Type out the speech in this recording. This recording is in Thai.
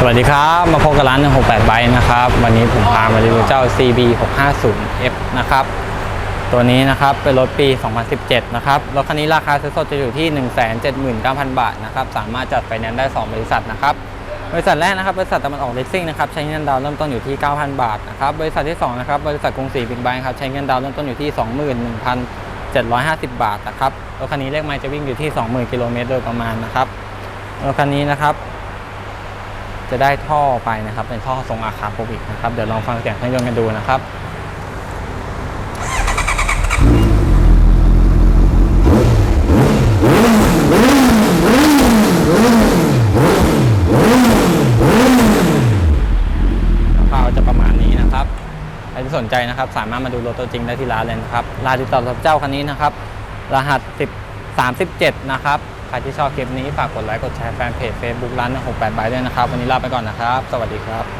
สวัสดีครับ มาพบกับร้าน168ไบนะครับ วันนี้ผมพามารีวิวเจ้า CB 650F นะครับ ตัวนี้นะครับเป็นรถปี 2017 นะครับ รถคันนี้ราคาซื้อสดจะอยู่ที่ 179,000 บาทนะครับ สามารถจัดไฟแนนซ์ได้ 2 บริษัทนะครับ บริษัทแรกนะครับ บริษัทตะวันออกเลสซิ่งนะครับ ใช้เงินดาวน์เริ่มต้นอยู่ที่ 9,000 บาทนะครับ บริษัทที่ 2 นะครับ บริษัทกรุงศรีบิ๊กไบค์ครับ ใช้เงินดาวน์เริ่มต้นอยู่ที่ 21,750 บาทนะครับ รถคันนี้เลขไมล์จะวิ่งอยู่ที่ 20,000 กิโลเมตรโดยประมาณนะครับ รถคันนี้นะครับ จะได้ท่อไปนะครับ เป็นท่อทรงอาคาโปวิกนะครับ เดี๋ยวลองฟังเสียงเครื่องยนต์กันดูนะครับราวๆจะประมาณนี้นะครับใครที่สนใจนะครับ สามารถมาดูรถตัวจริงได้ที่ร้านเลยนะครับราติดต่อกับเจ้าคันนี้นะครับ รหัส10 37 นะครับ ใครที่ชอบคลิปนี้ฝากกดไลค์กดแชร์แฟนเพจ Facebook ร้าน168บด้วยนะครับ วันนี้ลาไปก่อนนะครับ สวัสดีครับ